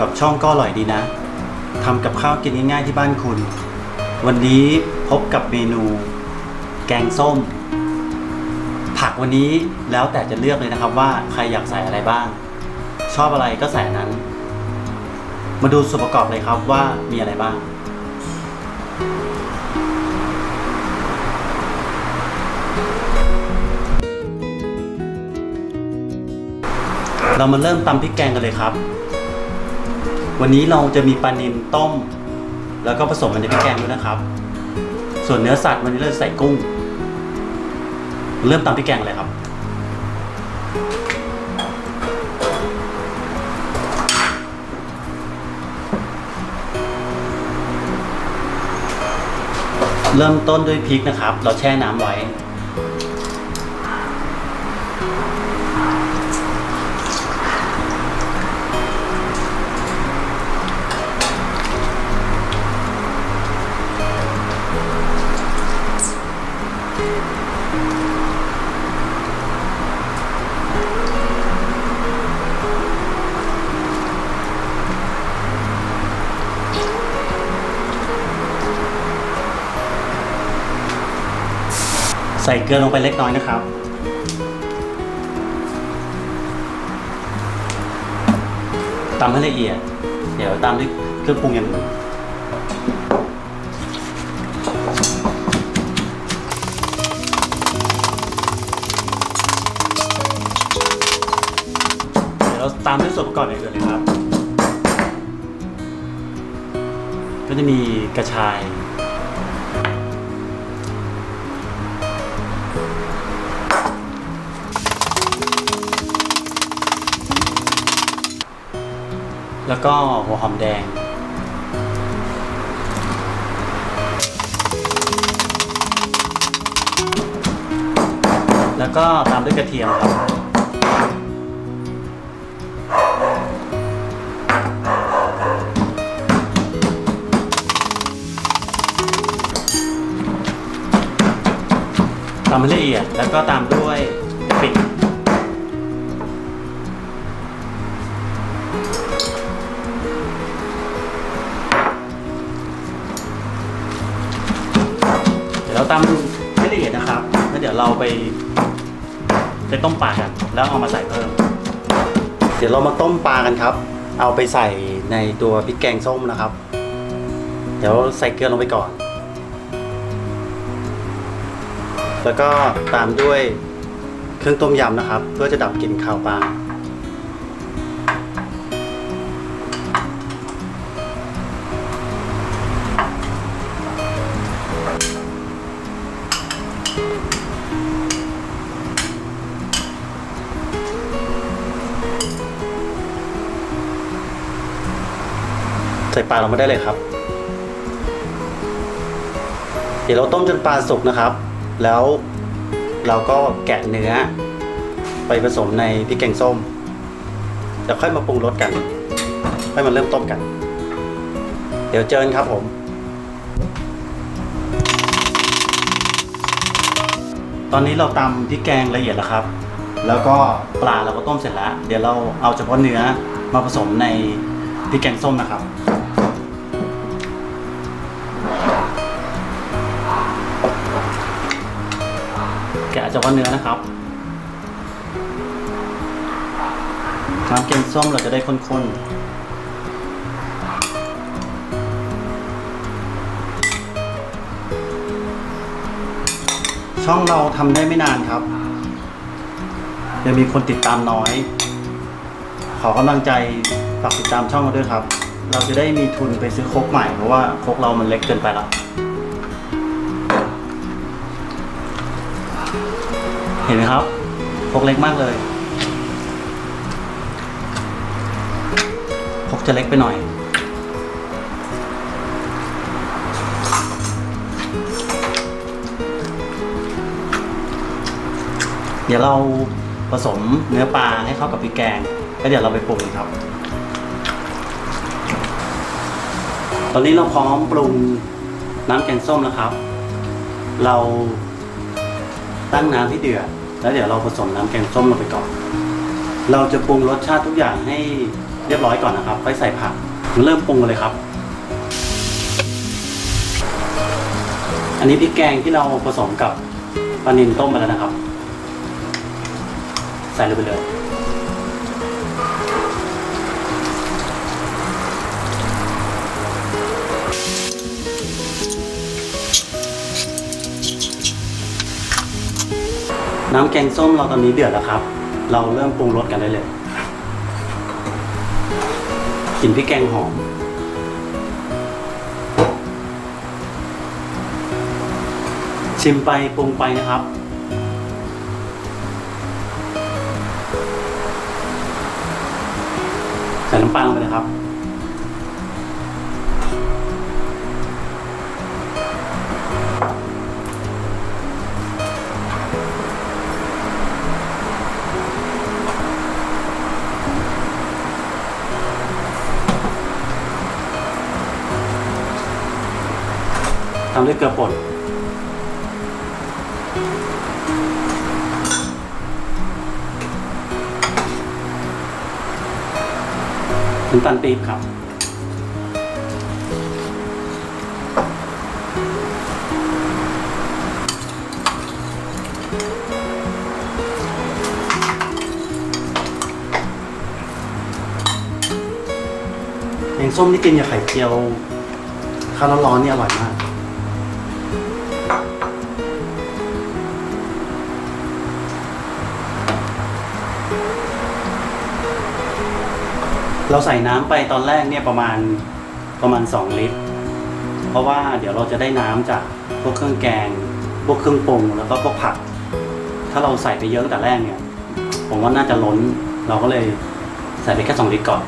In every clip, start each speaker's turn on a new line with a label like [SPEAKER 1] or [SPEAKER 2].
[SPEAKER 1] กับช่องก็อร่อยดีนะทำกับข้าวกินง่ายๆที่บ้านคุณ วันนี้พบกับเมนู แกงส้ม ผักวันนี้แล้วแต่จะเลือกเลยนะครับว่าใครอยากใส่อะไรบ้าง ชอบอะไรก็ใส่นั้น มาดูส่วนประกอบเลยครับว่ามีอะไรบ้าง เรามาเริ่มตำพริกแกงกันเลยครับ วันนี้เราจะมีปลานิลต้ม แล้วก็ผสมกันในพริกแกงด้วยนะครับ ส่วนเนื้อสัตว์วันนี้เราจะใส่กุ้ง เริ่มตำพริกแกงเลยครับ เริ่มต้นด้วยพริกนะครับ เราแช่น้ำไว้ ใส่เกลือลงไปเล็กน้อยนะครับ ตำให้ละเอียด เดี๋ยวตามด้วยเครื่องปรุงอย่างอื่น ตามด้วยส่วนประกอบอย่างอื่นเลยครับ ก็จะมีกระชาย แล้วก็หัวหอมแดงแล้วก็ตามด้วยกระเทียมครับ ตามละเอียดแล้วก็ตามด้วยพริกเดี๋ยวเราตำให้ละเอียดนะครับแล้วเดี๋ยวเราไปไปต้มปลากัน แล้วเอามาใส่เพิ่ม เดี๋ยวเรามาต้มปลากันครับ เอาไปใส่ในตัวพริกแกงส้มนะครับ เดี๋ยวใส่เกลือลงไปก่อน แล้วก็ตามด้วยเครื่องต้มยำนะครับ เพื่อจะดับกลิ่นคาวปลาใส่ปลาลงมาได้เลยครับ เดี๋ยวเราต้มจนปลาสุกนะครับ แล้วเราก็แกะเนื้อ ไปผสมในพริกแกงส้มเดี๋ยวค่อยมาปรุงรสกันค่อยมาเริ่มต้มกัน เดี๋ยวเจอกันครับผมตอนนี้เราตำพริกแกงละเอียดแล้วครับ แล้วก็ปลาเราก็ต้มเสร็จแล้ว เดี๋ยวเราเอาเฉพาะเนื้อมาผสมในพริกแกงส้มนะครับ เฉพาะเนื้อนะครับน้ำแกงส้มเราจะได้ข้นๆช่องเราทำได้ไม่นานครับยังมีคนติดตามน้อย ขอกำลังใจฝากติดตามช่องเราด้วยครับ เราจะได้มีทุนไปซื้อโคกใหม่เพราะว่าโคกเรามันเล็กเกินไปแล้ว ห็นไหมครับพกเล็กมากเลยพกจะเล็กไปหน่อย เดี๋ยวเราผสมเนื้อปลาให้เข้ากับพริกแกง แล้วเดี๋ยวเราไปปรุงครับ ตอนนี้เราพร้อมปรุงน้ำแกงส้มแล้วครับ เราตั้งน้ำที่เดือด แล้วเดี๋ยวเราผสมน้ำแกงส้มลงไปก่อน เราจะปรุงรสชาติทุกอย่างให้เรียบร้อยก่อนนะครับไปใส่ผักเริ่มปรุงเลยครับ อันนี้พริกแกงที่เราผสมกับปลานิลต้มมาแล้วนะครับ ใส่ลงไปเลย น้ำแกงส้มเราตอนนี้เดือดแล้วครับ เราเริ่มปรุงรสกันได้เลยกลิ่นพริกแกงหอม ชิมไปปรุงไปนะครับ ใส่น้ำปลาลงไปเลยครับ ตามด้วยเกลือป่นน้ำตาลปี๊บครับ แกงส้มที่กินกับไข่เจียวข้าวร้อนๆนี่อร่อยมาก เราใส่น้ำไปตอนแรกเนี่ยประมาณประมาณ 2 ลิตร เพราะว่าเดี๋ยวเราจะได้น้ำจากพวกเครื่องแกง พวกเครื่องปรุงแล้วก็พวกผัก ถ้าเราใส่ไปเยอะตั้งแต่แรกเนี่ย ผมว่าน่าจะล้น เราก็เลยใส่ไปแค่2ลิตรก่อน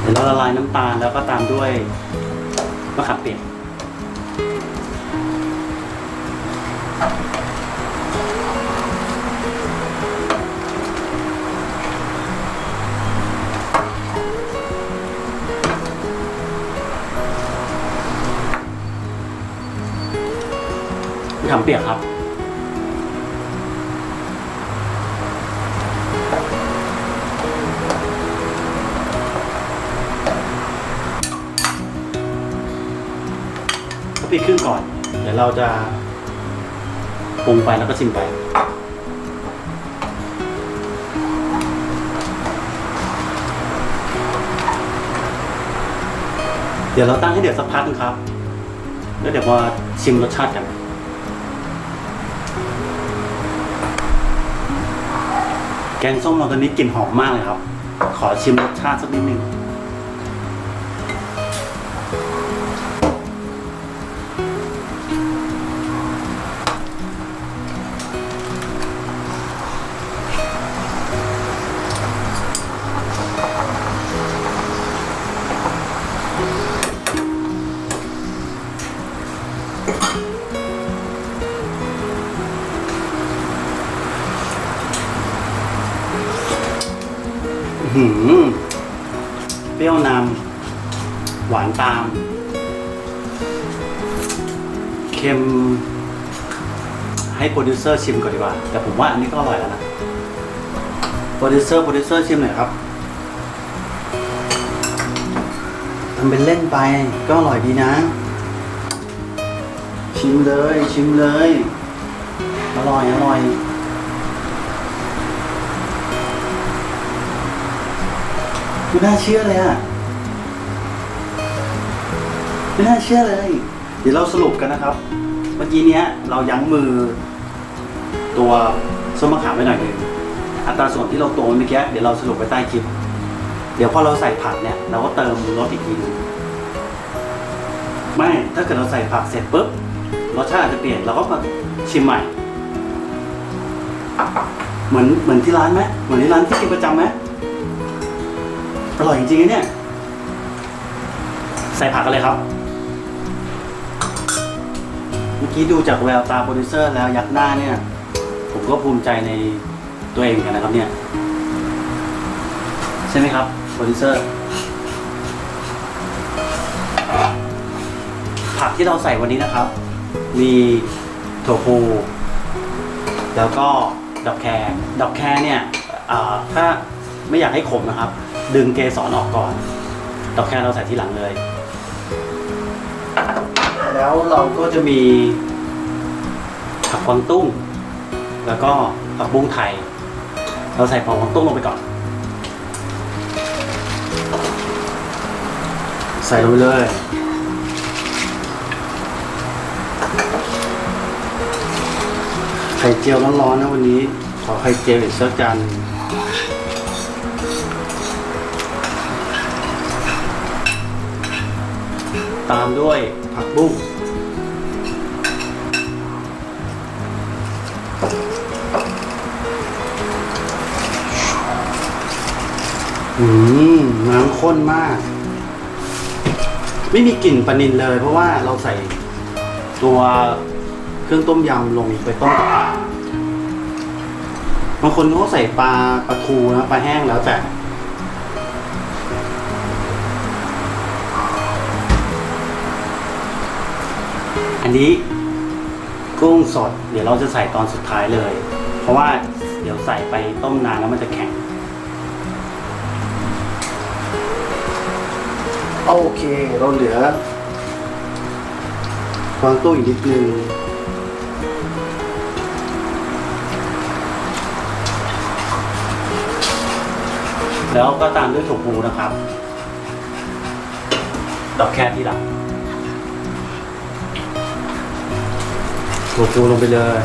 [SPEAKER 1] เดี๋ยวเราละลายน้ำตาลแล้วก็ตามด้วยมะขามเปียก มะขามเปียกครับ ปิดครึ่งก่อน เดี๋ยวเราจะปรุงไปแล้วก็ชิมไป เดี๋ยวเราตั้งให้เดือดสักพักนึงครับ แล้วเดี๋ยวมาชิมรสชาติกัน แกงส้มเราตอนนี้กลิ่นหอมมากเลยครับ ขอชิมรสชาติสักนิดนึง หือเปรี้ยวนำหวานตาม เค็ม ให้โปรดิวเซอร์ชิมก่อนดีกว่า แต่ผมว่าอันนี้ก็อร่อยแล้วนะ โปรดิวเซอร์โปรดิวเซอร์ชิมหน่อยครับทำเป็นเล่นไปก็อร่อยดีนะ ชิมเลย ชิมเลย อร่อย อร่อย ไม่น่าเชื่อเลยอะไม่น่าเชื่อเลย เดี๋ยวเราสรุปกันนะครับ เมื่อกี้เนี้ย เรายั้งมือ ตัวส้มมะขามไว้หน่อยหนึงอัตราส่วนที่เราตวงเมื่อกี้เดี๋ยวเราสรุปไปใต้คลิป เดี๋ยวพอเราใส่ผักเนี่ย เราก็เติมรสอีกทีหนึงไม่ถ้าเกิดเราใส่ผักเสร็จปุ๊บรสชาติอาจจะเปลี่ยนเราก็มาชิมใหม่ เหมือนเหมือนที่ร้านไหมเหมือนที่ร้านที่กินประจำไหม อร่อยจริงๆเนี่ย ใส่ผักกันเลยครับ เมื่อกี้ดูจากแววตาโปรดิวเซอร์แล้วยักหน้าเนี่ย ผมก็ภูมิใจในตัวเองเหมือนกันนะครับเนี่ย ใช่ไหมครับโปรดิวเซอร์ ผักที่เราใส่วันนี้นะครับ มีถั่วพูแล้วก็ดอกแครดอกแครเนี่ยถ้าไม่อยากให้ขมนะครับ ดึงเกสรออกก่อนดอกแครเราใส่ทีหลังเลย แล้วเราก็จะมีผักกวางตุ้ง แล้วก็ผักบุ้งไทย เราใส่ผักกวางตุ้งลงไปก่อน ใส่ลงไปเลยไข่เจียวร้อนๆนะวันนี้ ขอไข่เจียวอีกสักจาน ตามด้วยผักบุ้งอืมน้ำข้นมาก ไม่มีกลิ่นปลานินเลย เพราะว่าเราใส่ตัวเครื่องต้มยำลงไปต้มกับปลาบางคนเขาใส่ปลาปลาทูนะปลาแห้งแล้วแต่ อันนี้กุ้งสด เดี๋ยวเราจะใส่ตอนสุดท้ายเลย เพราะว่าเดี๋ยวใส่ไปต้มนานแล้วมันจะแข็ง โอเค เราเหลือวางตู้อีกนิดนึงแล้วก็ตามด้วยถั่วพูนะครับ ดอกแครทีหลัง ถั่วพูลงไปเลย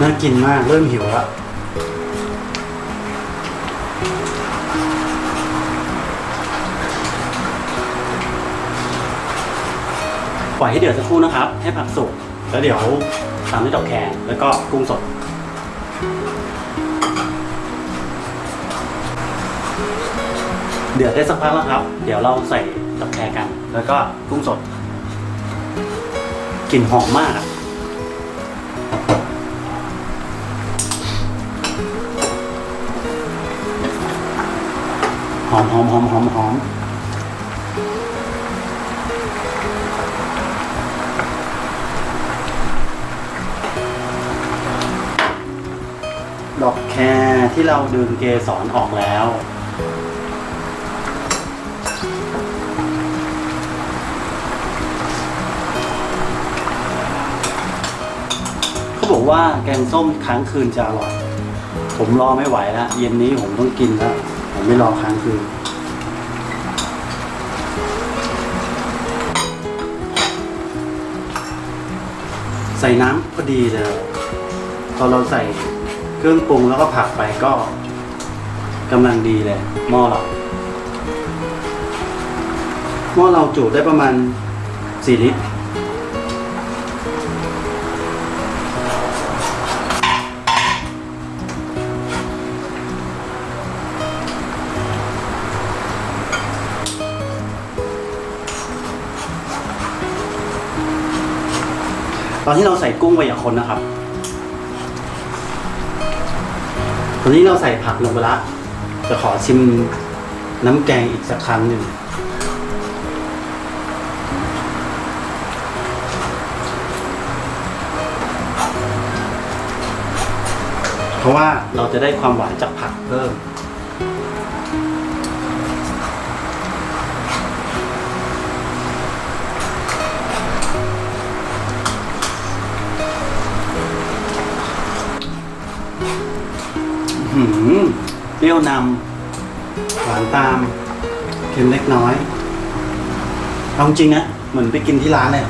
[SPEAKER 1] น่ากินมาก เริ่มหิวแล้ว ปล่อยให้เดือดสักครู่นะครับ ให้ผักสุก แล้วเดี๋ยวตามด้วยดอกแครแล้วก็กุ้งสด เดือดได้สักพักแล้วครับ เดี๋ยวเราใส่ดอกแครกัน แล้วก็กุ้งสด กลิ่นหอมมากอะหอมหอมหอมหอมหอม ดอกแครที่เราดึงเกสรออกแล้ว เขาบอกว่าแกงส้มค้างคืนจะอร่อย ผมรอไม่ไหวแล้ว เย็นนี้ผมต้องกินแล้ว ผมไม่รอค้างคืนใส่น้ำพอดีเลยพอนเราใส่ เครื่องปรุงแล้วก็ผักไปก็กำลังดีเลยหม้อเราหม้อเราจุได้ประมาณ 4 ลิตร ตอนที่เราใส่กุ้งไปอย่างคนนะครับ ตอนนี้เราใส่ผักลงไปละจะขอชิมน้ำแกงอีกสักครั้งหนึ่งเพราะว่าเราจะได้ความหวานจากผักเพิ่ม รี้ยวนำหวานตามเค็มเล็กน้อยเอาจริงนะเหมือนไปกินที่ร้านเลย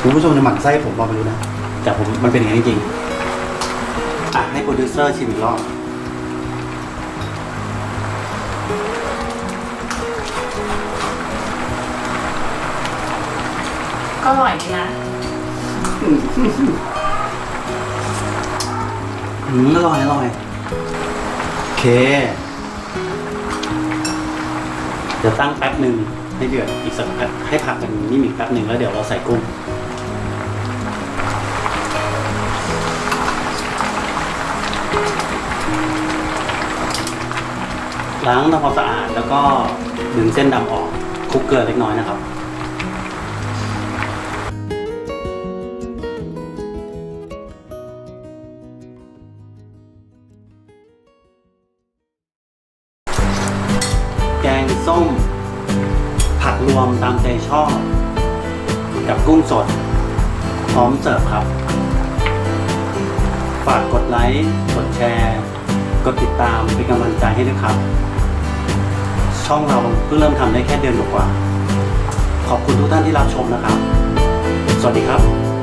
[SPEAKER 1] คุณผู้ชมจะหมั่นไส้ผมบอกไม่รู้นะ แต่ผมมันเป็นอย่างนี้จริงอะให้โปรดิวเซอร์ชิมอีกรอบ
[SPEAKER 2] ก็อร่อยดีนะ
[SPEAKER 1] อืมอร่อยอร่อยโอเค เดี๋ยวตั้งแป๊บหนึ่งให้เดือดอีกสักแป๊บให้ผักกันนิ่มอีกแป๊บหนึ่งแล้วเดี๋ยวเราใส่กุ้งล้างทำความสะอาดแล้วก็ดึงเส้นดำออกคลุกเกลือเล็กน้อยนะครับ เพิ่งเริ่มทำได้แค่เดือนกว่า ขอบคุณทุกท่านที่รับชมนะครับ สวัสดีครับ